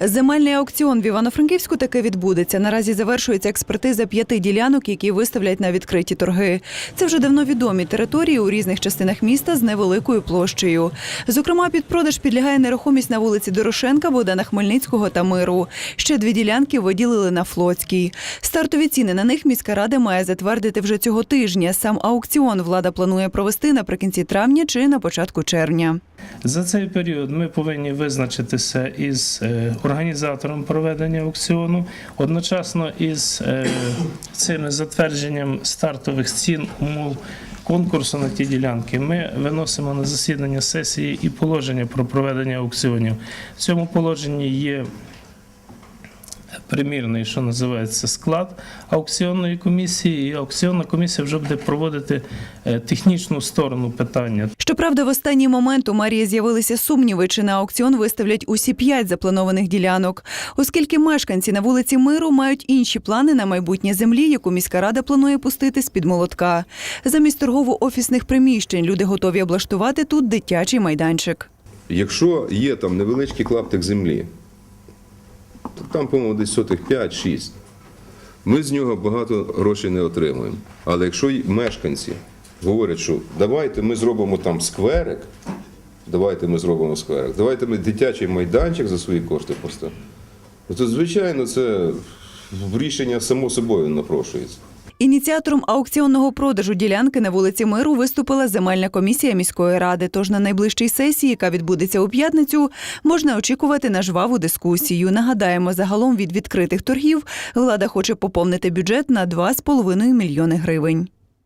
Земельний аукціон в Івано-Франківську таки відбудеться. Наразі завершується експертиза п'яти ділянок, які виставлять на відкриті торги. Це вже давно відомі території у різних частинах міста з невеликою площею. Зокрема, під продаж підлягає нерухомість на вулиці Дорошенка, Богдана Хмельницького та Миру. Ще дві ділянки виділили на Флотській. Стартові ціни на них міська рада має затвердити вже цього тижня. Сам аукціон влада планує провести наприкінці травня чи на початку червня. За цей період ми повинні визначитися із е, організатором проведення аукціону, одночасно із е, цим затвердженням стартових цін умов конкурсу на ті ділянки. Ми виносимо на засідання сесії і положення про проведення аукціонів. В цьому положенні є примірний, що називається склад аукціонної комісії, і аукціонна комісія вже буде проводити е, технічну сторону питання. Щоправда, в останній момент у мерії з'явилися сумніви, чи на аукціон виставлять усі п'ять запланованих ділянок, оскільки мешканці на вулиці Миру мають інші плани на майбутнє землі, яку міська рада планує пустити з під молотка. Замість торгово-офісних приміщень люди готові облаштувати тут дитячий майданчик. Якщо є там невеличкий клаптик землі, там, по-моєму, десь сотих 5-6, ми з нього багато грошей не отримуємо. Але якщо мешканці говорять, що давайте ми зробимо там скверик, давайте ми зробимо скверик, давайте ми дитячий майданчик за свої кошти поставимо, ну, то, звичайно, це рішення само собою напрошується. Ініціатором аукціонного продажу ділянки на вулиці Миру виступила земельна комісія міської ради. Тож на найближчій сесії, яка відбудеться у п'ятницю, можна очікувати на жваву дискусію. Нагадаємо, загалом від відкритих торгів влада хоче поповнити бюджет на 2,5 мільйони гривень.